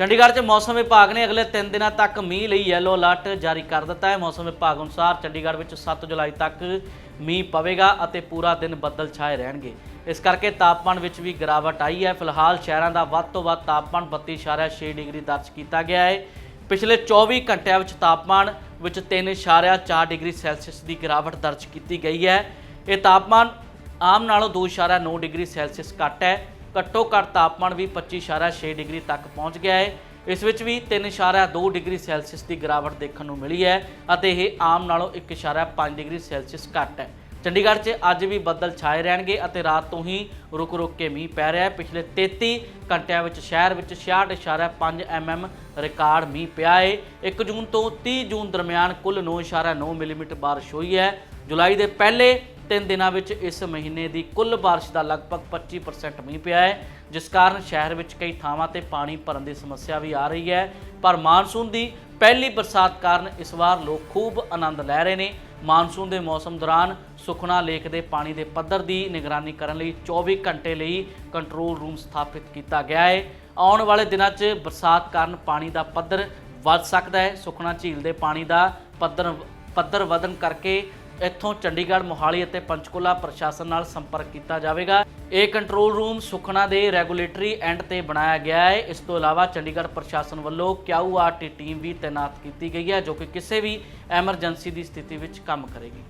ਚੰਡੀਗੜ੍ਹ 'ਚ ਮੌਸਮ ਵਿਭਾਗ ਨੇ ਅਗਲੇ 3 ਦਿਨਾਂ ਤੱਕ ਮੀਂਹ ਲਈ ਯੈਲੋ ਅਲਰਟ ਜਾਰੀ ਕਰ ਦਿੱਤਾ ਹੈ। ਮੌਸਮ ਵਿਭਾਗ ਅਨੁਸਾਰ ਚੰਡੀਗੜ੍ਹ ਵਿੱਚ 7 ਜੁਲਾਈ ਤੱਕ ਮੀਂਹ ਪਵੇਗਾ ਅਤੇ ਪੂਰਾ ਦਿਨ ਬੱਦਲ ਛਾਏ ਰਹਿਣਗੇ। ਇਸ ਕਰਕੇ ਤਾਪਮਾਨ ਵਿੱਚ ਵੀ ਗਿਰਾਵਟ ਆਈ ਹੈ। ਫਿਲਹਾਲ ਸ਼ਹਿਰਾਂ ਦਾ ਵੱਧ ਤੋਂ ਵੱਧ ਤਾਪਮਾਨ 32.6 ਡਿਗਰੀ ਦਰਜ ਕੀਤਾ ਗਿਆ ਹੈ। ਪਿਛਲੇ 24 ਘੰਟਿਆਂ ਵਿੱਚ ਤਾਪਮਾਨ ਵਿੱਚ 3.4 ਡਿਗਰੀ ਸੈਲਸੀਅਸ ਦੀ ਗਿਰਾਵਟ ਦਰਜ ਕੀਤੀ ਗਈ ਹੈ। ਇਹ ਤਾਪਮਾਨ ਆਮ ਨਾਲੋਂ 2.9 ਡਿਗਰੀ ਸੈਲਸੀਅਸ ਘੱਟ ਹੈ। ਘੱਟੋ ਘੱਟ ਤਾਪਮਾਨ ਵੀ 25.6 ਡਿਗਰੀ ਤੱਕ ਪਹੁੰਚ ਗਿਆ ਹੈ। ਇਸ ਵਿੱਚ ਵੀ 3.2 ਡਿਗਰੀ ਸੈਲਸੀਅਸ ਦੀ ਗਿਰਾਵਟ ਦੇਖਣ ਨੂੰ ਮਿਲੀ ਹੈ ਅਤੇ ਇਹ ਆਮ ਨਾਲੋਂ 1.5 ਡਿਗਰੀ ਸੈਲਸੀਅਸ ਘੱਟ ਹੈ। ਚੰਡੀਗੜ੍ਹ 'ਚ ਅੱਜ ਵੀ ਬੱਦਲ ਛਾਏ ਰਹਿਣਗੇ ਅਤੇ ਰਾਤ ਤੋਂ ਹੀ ਰੁਕ-ਰੁਕ ਕੇ ਮੀਂਹ ਪੈ ਰਿਹਾ ਹੈ। ਪਿਛਲੇ 33 ਘੰਟਿਆਂ ਵਿੱਚ ਸ਼ਹਿਰ ਵਿੱਚ 66.5 mm ਰਿਕਾਰਡ ਮੀਂਹ ਪਿਆ ਹੈ 1 ਜੂਨ ਤੋਂ 30 ਜੂਨ ਦਰਮਿਆਨ ਕੁੱਲ 9.9 ਮਿਲੀਮੀਟਰ ਬਾਰਿਸ਼ ਹੋਈ ਹੈ। ਜੁਲਾਈ ਦੇ ਪਹਿਲੇ ਤਿੰਨ ਦਿਨਾਂ ਵਿੱਚ ਇਸ ਮਹੀਨੇ ਦੀ ਕੁੱਲ ਬਾਰਿਸ਼ ਦਾ ਲਗਭਗ 25% ਮੀਂਹ ਪਿਆ ਹੈ। ਜਿਸ ਕਾਰਨ ਸ਼ਹਿਰ ਵਿੱਚ ਕਈ ਥਾਵਾਂ ਤੇ ਪਾਣੀ ਭਰਨ ਦੀ ਸਮੱਸਿਆ ਵੀ ਆ ਰਹੀ ਹੈ। ਪਰ ਮਾਨਸੂਨ ਦੀ ਪਹਿਲੀ ਬਰਸਾਤ ਕਾਰਨ ਇਸ ਵਾਰ ਲੋਕ ਖੂਬ ਆਨੰਦ ਲੈ ਰਹੇ ਨੇ। ਮਾਨਸੂਨ ਦੇ ਮੌਸਮ ਦੌਰਾਨ ਸੁਖਨਾ ਲੇਕ ਦੇ ਪਾਣੀ ਦੇ ਪੱਧਰ ਦੀ ਨਿਗਰਾਨੀ ਕਰਨ ਲਈ 24 ਘੰਟੇ ਲਈ ਕੰਟਰੋਲ ਰੂਮ ਸਥਾਪਿਤ ਕੀਤਾ ਗਿਆ ਹੈ। ਆਉਣ ਵਾਲੇ ਦਿਨਾਂ 'ਚ ਬਰਸਾਤ ਕਾਰਨ ਪਾਣੀ ਦਾ ਪੱਧਰ ਵੱਧ ਸਕਦਾ ਹੈ। ਸੁਖਨਾ ਝੀਲ ਦੇ ਪਾਣੀ ਦਾ ਪੱਧਰ ਪੱਧਰ ਵਧਣ ਕਰਕੇ ਇੱਥੋਂ ਚੰਡੀਗੜ੍ਹ, ਮੋਹਾਲੀ ਅਤੇ ਪੰਚਕੂਲਾ ਪ੍ਰਸ਼ਾਸਨ ਨਾਲ ਸੰਪਰਕ ਕੀਤਾ ਜਾਵੇਗਾ। ਇਹ ਕੰਟਰੋਲ ਰੂਮ ਸੁਖਨਾ ਦੇ ਰੈਗੂਲੇਟਰੀ ਐਂਡ ਤੇ ਬਣਾਇਆ ਗਿਆ ਹੈ। ਇਸ ਤੋਂ ਇਲਾਵਾ ਚੰਡੀਗੜ੍ਹ ਪ੍ਰਸ਼ਾਸਨ ਵੱਲੋਂ ਕਿਊਆਰਟੀ ਟੀਮ ਵੀ ਤਾਇਨਾਤ ਕੀਤੀ ਗਈ ਹੈ, ਜੋ ਕਿ ਕਿਸੇ ਵੀ ਐਮਰਜੈਂਸੀ ਦੀ ਸਥਿਤੀ ਵਿੱਚ ਕੰਮ ਕਰੇਗੀ।